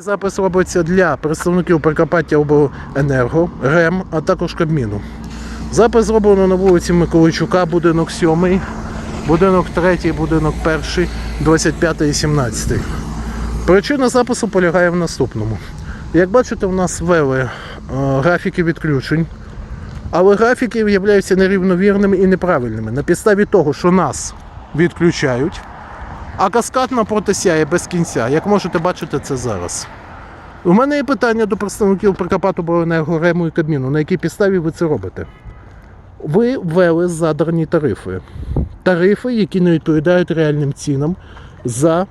Запис робиться для представників Прикарпаття обленерго, РЕМ, а також Кабміну. Запис зроблено на вулиці Миколайчука, будинок 7, будинок 3, будинок 1, 25 і 17. Причина запису полягає в наступному. Як бачите, у нас ввели е, графіки відключень, але графіки виявляються нерівновірними і неправильними на підставі того, що нас відключають, а каскад напроти сяє без кінця. Як можете бачити це зараз. У мене є питання до представників Прикарпату Рему і Кабміну. На якій підставі ви це робите? Ви ввели задарні тарифи. Тарифи, які не відповідають реальним цінам за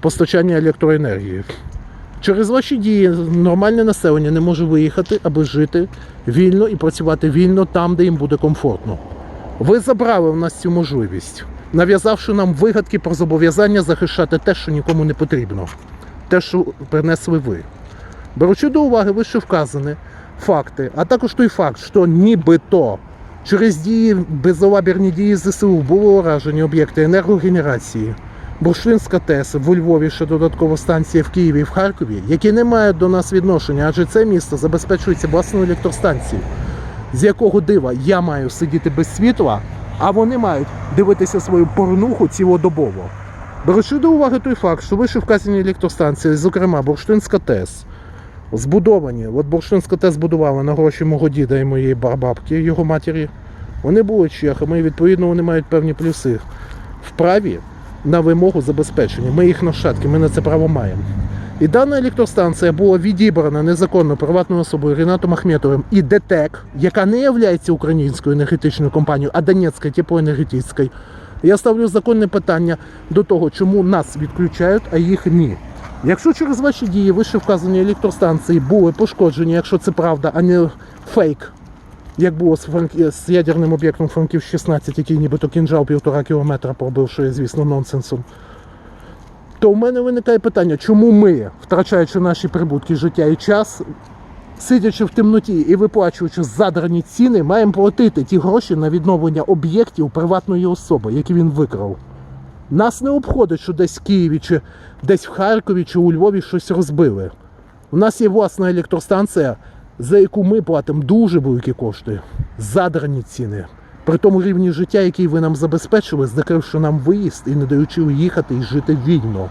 постачання електроенергії. Через ваші дії нормальне населення не може виїхати, аби жити вільно і працювати вільно там, де їм буде комфортно. Ви забрали в нас цю можливість, нав'язавши нам вигадки про зобов'язання захищати те, що нікому не потрібно, те, що принесли ви. Беручи до уваги вище вказані факти, а також той факт, що нібито через дії безалабірні дії ЗСУ були уражені об'єкти енергогенерації, Бурштинська ТЕС в Львові, ще додаткова станція в Києві і в Харкові, які не мають до нас відношення, адже це місто забезпечується власною електростанцією, з якого дива я маю сидіти без світла, а вони мають дивитися свою порнуху цілодобово. Беручи до уваги той факт, що вище вказані електростанції, зокрема Бурштинська ТЕС, збудовані, от Бурштинська ТЕС збудувала на гроші мого діда і моєї бабки, його матері, вони були чехами, і відповідно вони мають певні плюси в праві на вимогу забезпечення. Ми їх нащадки, ми на це право маємо. І дана електростанція була відібрана незаконно приватною особою Рінатом Ахметовим і ДТЕК, яка не є українською енергетичною компанією, а Донецькою теплоенергетичною. Я ставлю законне питання до того, чому нас відключають, а їх ні. Якщо через ваші дії вище вказані електростанції були пошкоджені, якщо це правда, а не фейк, як було з, Франк... з ядерним об'єктом Франків 16, який нібито кінжал півтора кілометра пробив, що є, звісно, нонсенсом, то в мене виникає питання, чому ми, втрачаючи наші прибутки, життя і час, сидячи в темноті і виплачуючи задрані ціни, маємо платити ті гроші на відновлення об'єктів приватної особи, які він викрав. Нас не обходить, що десь в Києві, чи десь в Харкові, чи у Львові щось розбили. У нас є власна електростанція, за яку ми платимо дуже великі кошти, задрані ціни. При тому рівні життя, який ви нам забезпечили, закривши нам виїзд і не даючи їхати і жити вільно.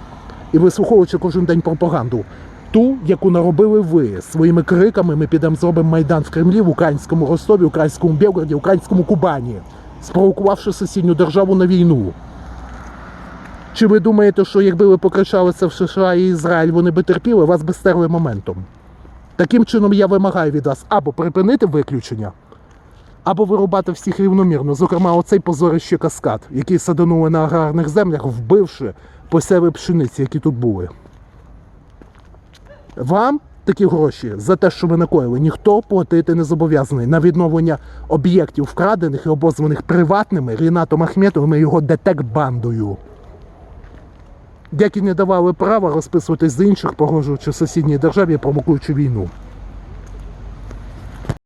І вислуховуючи кожен день пропаганду, ту, яку наробили ви своїми криками, ми підемо зробимо майдан в Кремлі, в українському Ростові, українському Белгороді, українському Кубані, спровокувавши сусідню державу на війну. Чи ви думаєте, що якби ви покричали це в США і Ізраїль, вони би терпіли, вас би стерли моментом? Таким чином я вимагаю від вас або припинити виключення, або вирубати всіх рівномірно, зокрема, оцей позорище каскад, який саданули на аграрних землях, вбивши посеви пшениці, які тут були. Вам такі гроші за те, що ви накоїли, ніхто платити не зобов'язаний на відновлення об'єктів, вкрадених і обозваних приватними Рінатом Ахметовим і його детек-бандою які не давали права розписуватись з інших, погрожуючи сусідній державі, провокуючи війну.